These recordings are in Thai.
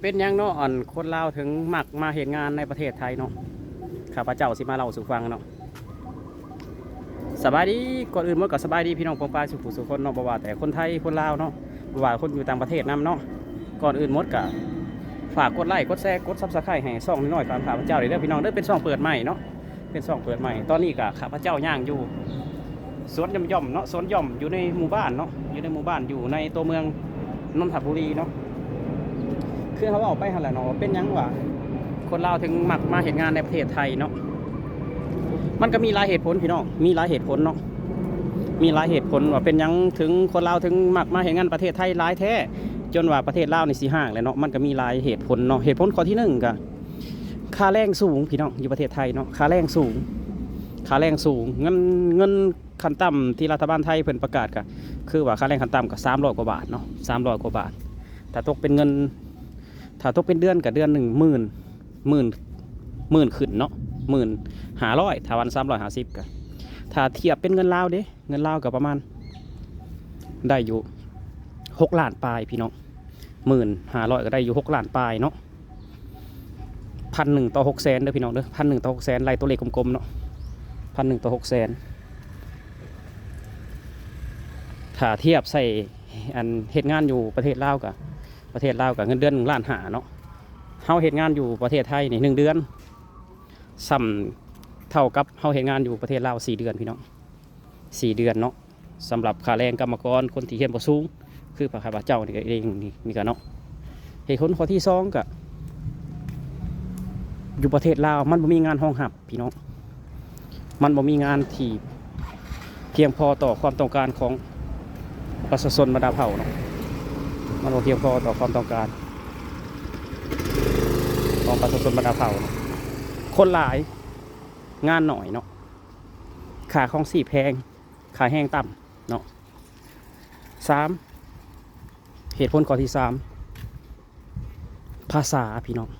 เป็นยังเนาะอ่อนคนลาวถึงมักมาเห็นงานในประเทศไทยเนาะข้าพเจ้าสิมาเล่าสู่ฟังเนาะสบายดีก่อนอื่นเมื่อก็สบายดีพี่น้องปองปาสุขุสุคนเนาะบ่ว่าแต่คนไทยคนลาวเนาะบ่ว่าคนอยู่ต่างประเทศนํเนาะก่อนอื่นมดก็ฝากกดไลค์กดแชร์กดซับสไครต์ให้ช่องน้อยๆตามข้าพเจ้าเลยเด้อพี่น้องเด้อเป็นช่องเปิดใหม่เนาะเป็นช่องเปิดใหม่ตอนนี้ก็ข้าพเจ้าย่างอยู่สวนย่อมๆเนาะสวนย่อมอยู่ในหมู่บ้านเนาะอยู่ในหมู่บ้านอยู่ในตัวเมืองนนทบุรีเนาะ คือเขาบอกไปหันแหละเนาะเป็นยังวะคนลาวถึงมักมาเห็นงานในประเทศไทยเนาะมันก็มีหลายเหตุผลพี่น้องมีหลายเหตุผลเนาะมีหลายเหตุผลว่าเป็นยังถึงคนลาวถึงมักมาเห็นงานประเทศไทยหลายแท้จนว่าประเทศลาวในสีห้างเลยเนาะมันก็มีหลายเหตุผลเนาะเหตุผลข้อที่หนึ่งก็ค่าแรงสูงพี่น้องอยู่ประเทศไทยเนาะค่าแรงสูงค่าแรงสูงเงินเงินขั้นต่ำที่รัฐบาลไทยเพิ่นประกาศก็คือว่าค่าแรงขั้นต่ำก็สามร้อยกว่าบาทเนาะสามร้อยกว่าบาทถ้าตกเป็นเงิน ถ้าตกเป็นเดือนก็เดือนหนึ่งหมื่นหมื่นหมื่นขึ้นเนาะหมื่นหาร้อยถ้าวันสามร้อยห้าสิบก็ถ้าเทียบเป็นเงินลาวเด้เงินลาวก็ประมาณ ได้อยู่หกล้านปลายพี่น้องหมื่นหาร้อยก็ได้อยู่หกล้านปลายเนาะพันหนึ่งต่อหกแสนเด้อพี่น้องเด้อพันหนึ่งต่อหกแสนไล่ตัวเลขกลมๆเนาะพันหนึ่งต่อหกแสนถ้าเทียบใส่อันเหตุงานอยู่ประเทศลาวกับ ประเทศลาวกับเงินเดือนหนึ่งล้านหาเนาะเฮาเหตุงานอยู่ประเทศไทยนี่หนึ่งเดือนซ้ำเท่ากับเฮาเหตุงานอยู่ประเทศลาวสี่เดือนพี่น้องสี่เดือนเนาะสำหรับค่าแรงกรรมกรคนที่เฮียนบ่สูง คือพระข้าเจ้านี่ก็เองนี่นี่กันเนาะเหตุผลข้อที่สองก็อยู่ประเทศลาวมันบ่มีงานห้องหับพี่น้องมันบ่มีงานที่เพียงพอต่อความต้องการของประชาชนบรรดาเผ่าเนาะ มันบ่เพียงพอต่อความต้องการ ของประชาชนบรรดาเผ่า คนหลายงานหน่อยเนาะขาของสี่แพง ขาแห้งต่ำเนาะสามเหตุผลข้อที่สามภาษาพี่น้อง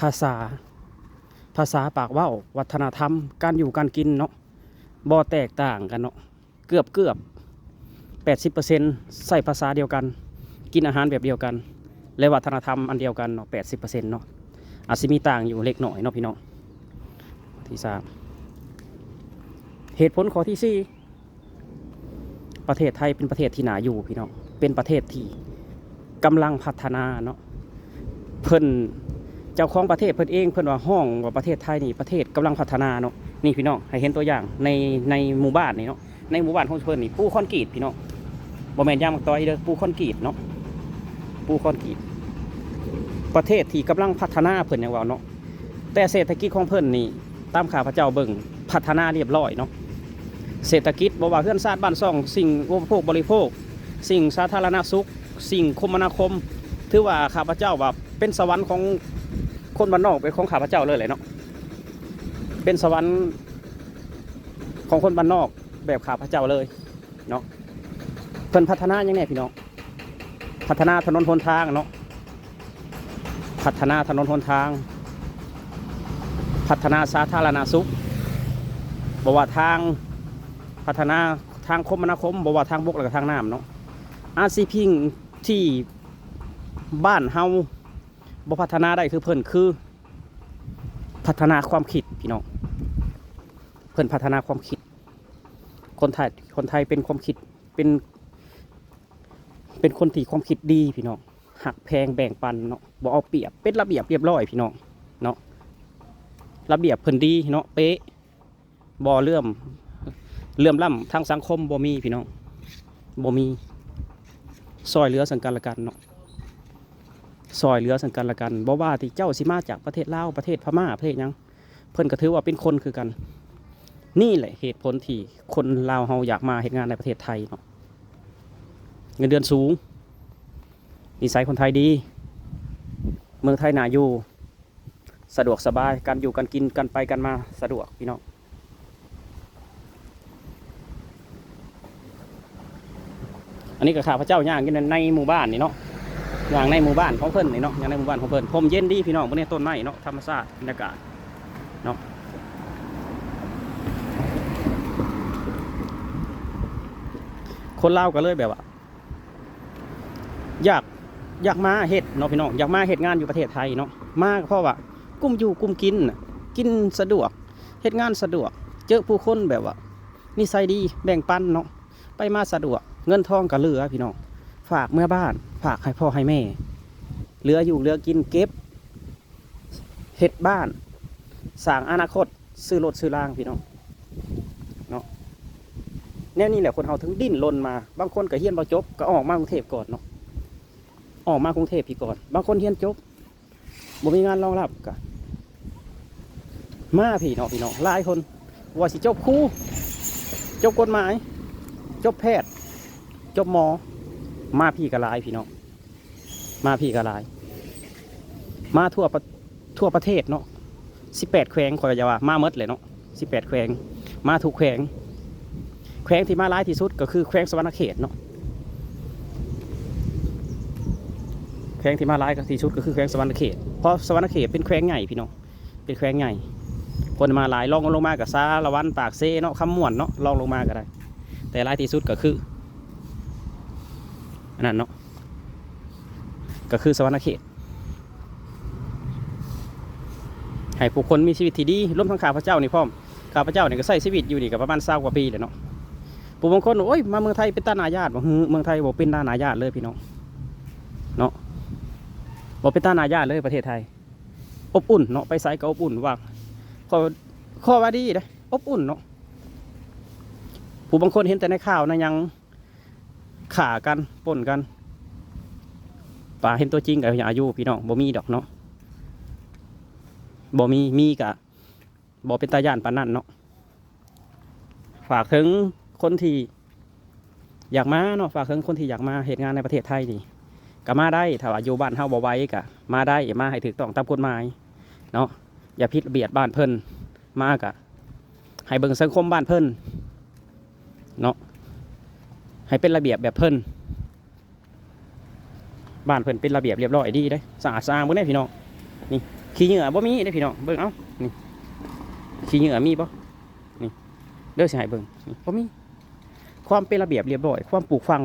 ภาษา ภาษาปากว่าวัฒนธรรม การอยู่การกินเนาะบ่แตกต่างกันเนาะเกือบเกือบแปดสิบเปอร์เซ็นต์ใส่ภาษาเดียวกัน กินอาหารแบบเดียวกัน และวัฒนธรรมอันเดียวกันเนาะแปดสิบเปอร์เซ็นต์เนาะอาจจะมีต่างอยู่เล็กหน่อยเนาะพี่น้องที่สามเหตุผลข้อที่สี่ประเทศไทยเป็นประเทศที่หนาอยู่พี่น้องเป็นประเทศที่กำลังพัฒนาเนาะเพิ่นเจ้าของประเทศเพิ่นเองเพิ่นว่าห้องว่าประเทศไทยนี่ประเทศกำลังพัฒนาเนาะนี่พี่น้องให้เห็นตัวอย่างในในหมู่บ้านนี่เนาะในหมู่บ้านของเพิ่นนี่ปูคอนกรีตพี่น้องบ่แม่นยางมักต้อยเด้อปูคอนกรีตเนาะ ปูคอนกรีตประเทศที่กำลังพัฒนาเพิ่นอย่างว่าเนาะแต่เศรษฐกิจของเพิ่นนี่ตามข้าพระเจ้าเบิ่งพัฒนาเรียบร้อยเนาะเศรษฐกิจบ่ว่าเพื่อนชาติบ้านซ่อง สิ่งอุปโภคบริโภค สิ่งสาธารณสุข สิ่งคมนาคม ถือว่าข้าพเจ้าว่าเป็นสวรรค์ของคนบ้านนอกเป็นของข้าพเจ้าเลยแหละเนาะเป็นสวรรค์ของคนบ้านนอกแบบข้าพเจ้าเลยเนาะเพิ่นพัฒนายังไงพี่น้อง พัฒนาถนนหนทางเนาะพัฒนาถนนหนทาง พัฒนาสาธารณสุขบอกว่าทางพัฒนาทางคมนาคมบอกว่าทางบกและก็ทางน้ำเนาะอาซีพิงที่บ้านเฮาบพัฒนาได้คือเพิ่นคือ พัฒนาความคิดพี่น้องเพิ่นพัฒนาความคิด คนไทยคนไทยเป็นความคิดเป็น เป็นคนที่ความคิดดีพี่น้องหักแพงแบ่งปันเนาะบ่เอาเปรียบเป็นระเบียบเรียบร้อยพี่น้องเนาะระเบียบเพิ่นดีเนาะเป๊ะบ่เลื่อมเลื่อมล้ำทางสังคมบ่มีพี่น้องบ่มีซอยเหลือสังกันละกันเนาะซอยเหลือสังกันละกันบ่ว่าที่เจ้าสิมาจากประเทศลาวประเทศพม่าประเทศยังเพิ่นก็ถือว่าเป็นคนคือกัน นี่แหละเหตุผลที่คนลาวเฮาอยากมาเฮ็ดงานในประเทศไทยเนาะ เงินเดือนสูง นิสัยคนไทยดี เมืองไทยน่าอยู่ สะดวกสบาย การอยู่การกินกันไปกันมาสะดวกพี่น้อง อันนี้ก็ข้าพเจ้าย่างกินในหมู่บ้านนี่เนาะอย่างในหมู่บ้านของเพิ่นนี่เนาะอย่างในหมู่บ้านของเพิ่นผมเย็นดีพี่น้องบนนี้ต้นไม้เนาะ ธรรมชาติบรรยากาศเนาะคนเล่าก็เลยแบบว่า อยากอยากมาเฮ็ดเนาะพี่น้องอยากมาเฮ็ดงานอยู่ประเทศไทยเนาะมากเพราะว่ากุ้มอยู่กุ้มกินกินสะดวกเฮ็ดงานสะดวก เจอผู้คนแบบว่านิสัยดีแบ่งปันเนาะไปมาสะดวก เงินทองก็เหลือพี่น้องฝากเมื่อบ้าน ฝากให้พ่อให้แม่เหลืออยู่เหลือกินเก็บเฮ็ดบ้านสร้างอนาคตซื้อรถซื้อล่างพี่น้องเนาะแนวนี้แหละคนเฮาถึงดิ้นรนมา บางคนก็เฮียนบ่จบก็ออกมากรุงเทพก่อนเนาะ ออกมากรุงเทพพี่ก่อน บางคนเรียนจบบ่มีงานรองรับก็มาพี่เนาะพี่เนาะหลายคนว่าสิจบครูจบกฎหมาย จบแพทย์ จบหมอ มาพี่ก็หลายพี่เนาะมาพี่ก็หลาย มาทั่วทั่วประเทศเนาะสิบแปดแขวงคอยจะว่ามาเมดเลยเนาะสิบแปดแขวง มาถูกแขวง แขวงที่มาหลายที่สุดก็คือแขวงสวรรณเขตเนาะ แขวงที่มาร้ายกับที่สุดก็คือแขวงสวรรณเขตเพราะสวรรณเขตเป็นแขวงใหญ่พี่น้องเป็นแขวงใหญ่คนมาหลายลองลงมากับซาละวันปากเซเนาะคำม่วนเนาะลองลงมาก็ได้ แต่รายที่สุดก็คืออันนั้นเนาะก็คือสวรรณเขตให้ผู้คนมีชีวิตที่ดีร่วมทั้งข้าพเจ้านี่พร้อมข้าพเจ้านี่ก็ใช้ชีวิตอยู่นี่กับประมาณเศร้ากว่าปีเลยเนาะผู้บางคนโอ้ยมาเมืองไทยเป็นตาหนายาติบ่ฮือเมืองไทยบ่เป็นตาหนายาติเลยพี่น้องเนาะ บ่เป็นต้าหนายาเลยประเทศไทย อบอุ่นเนาะไปไสก็อบอุ่นว่าข้อข้อว่าดีนะอบอุ่นเนาะผู้บางคนเห็นแต่ในข่าวนะยังขากันปล้นกันป่าเห็นตัวจริงกับอย่างอายุพี่น้องบ่มีดอกเนาะบ่มีมีกะบ่เป็นตาย่านปานนั้นเนาะฝากถึงคนที่อยากมาเนาะฝากถึงคนที่อยากมาเหตุงานในประเทศไทยนี่ ก็มาได้ถ้าว่าอยู่บ้านเฮาบ่ไว้ก็มาได้มาให้ถูกต้องตามกฎหมายเนาะอย่าผิดระเบียดบ้านเพิ่นมากะให้เบิ่งสังคมบ้านเพิ่นเนาะให้เป็นระเบียบแบบเพิ่นบ้านเพิ่นเป็นระเบียบเรียบร้อยดีเด้สะอาดสะอางเบิ่งได้พี่น้องนี่ขี้เหงื่อบ่มีเด้พี่น้องเบิ่งเอ้านี่ขี้เหงื่อมีบ่นี่เด้อสิให้เบิ่งนี่บ่มีความเป็นระเบียบเรียบร้อย ความปลูกฝัง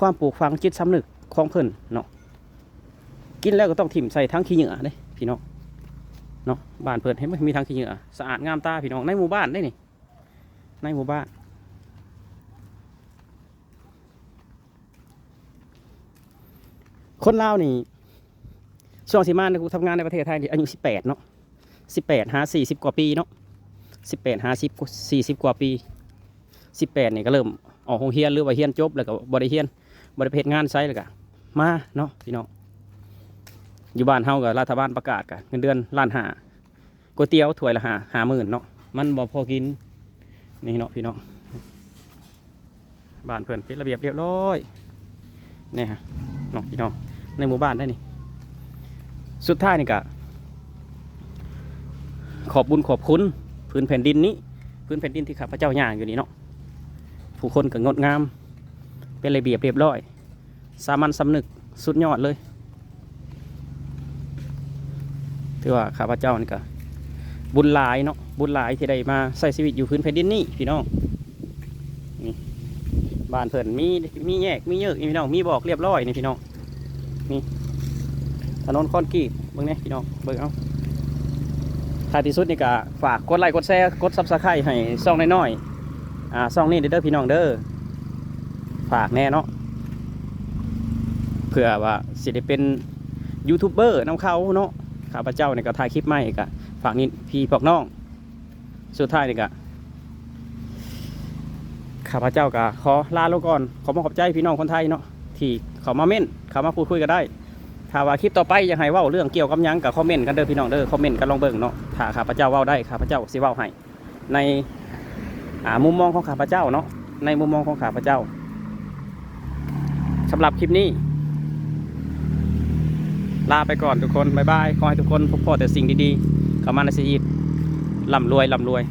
ความปลูกฝังจิตสำนึก ของเพิ่นเนาะกินแล้วก็ต้องถิ่มใส่ทั้งขี้เหงื่อเด้พี่น้องเนาะบ้านเพิ่นเห็นไหมมีทั้งขี้เหงื่อสะอาดงามตาพี่น้องในหมู่บ้านได้นี่ในหมู่บ้านคนลาวนี่ช่วงสิมาในกูทำงานในประเทศไทยนี่อายุ18เนาะ18หา40กว่าปีเนาะ18หา10 40กว่าปี18นี่ก็เริ่มออกโรงเรียนหรือว่าเรียนจบแล้วก็บ่ได้เรียนบริเพศงานไซส์เลยกะ มาเนาะพี่น้องอยู่บ้านเฮากับรัฐบาลประกาศกะเงินเดือนล้านหาก๋วยเตี๋ยวถ้วยละหาหาหมื่นเนาะมันบ่พอกินนี่เนาะพี่น้องบ้านเพื่อนเป็นระเบียบเรียบร้อยนี่ฮะเนาะพี่น้องในหมู่บ้านได้นี่สุดท้ายนี่กะขอบบุญขอบคุณพื้นแผ่นดินนี้ พื้นแผ่นดินที่ข้าพเจ้าย่างอยู่นี่เนาะผู้คนก็งดงาม เป็นระเบียบเรียบร้อย สามัญสำนึกสุดยอดเลยถือว่าข้าพเจ้านี่ก็บุญหลายเนาะบุญหลายที่ได้มาใส่ชีวิตอยู่พื้นแผ่นดินนี่พี่น้องนี่บ้านเพิ่นมีมีแยกมีเยอะนี่พี่น้องมีบอกเรียบร้อยนี่พี่น้องนี่ถนนคอนกรีตเบิ่งเนี่ยพี่น้องเบิ่งเอาท้ายที่สุดนี่ก็ฝากกดไลค์กดแชร์กดซับสไครต์ให้ซ่องน้อยๆอ่าซ่องนี้เด้อพี่น้องเด้อฝากแน่เนาะ พื่อว่าสิได้เป็นยูทูบเบอร์น้ำเขาเนาะข้าพเจ้าเนี่ยก็ถ่ายคลิปใหม่กะฝากนี่พี่พอกน้อง สุดท้ายนี่กะข้าพเจ้าก็ขอลาลงก่อน ขอมาขอบใจพี่น้องคนไทยเนาะที่เขามาเม่นเขามาพูดคุยกันได้ ถ้าว่าคลิปต่อไปยากให้เว่าเรื่องเกี่ยวกับยังกับคอมเมนต์กันเด้อพี่น้องเด้อคอมเมนต์กันลองเบิ่งเนาะถ้าข้าพเจ้าว้าได้ข้าพเจ้าสิว้าให้ในมุมมองของข้าพเจ้าเนาะในมุมมองของข้าพเจ้าสำหรับคลิปนี้ ลาไปก่อนทุกคน บ๊ายบาย ขอให้ทุกคนพบพอแต่สิ่งดีๆเข้ามาในชีวิตร่ำรวยร่ำรวย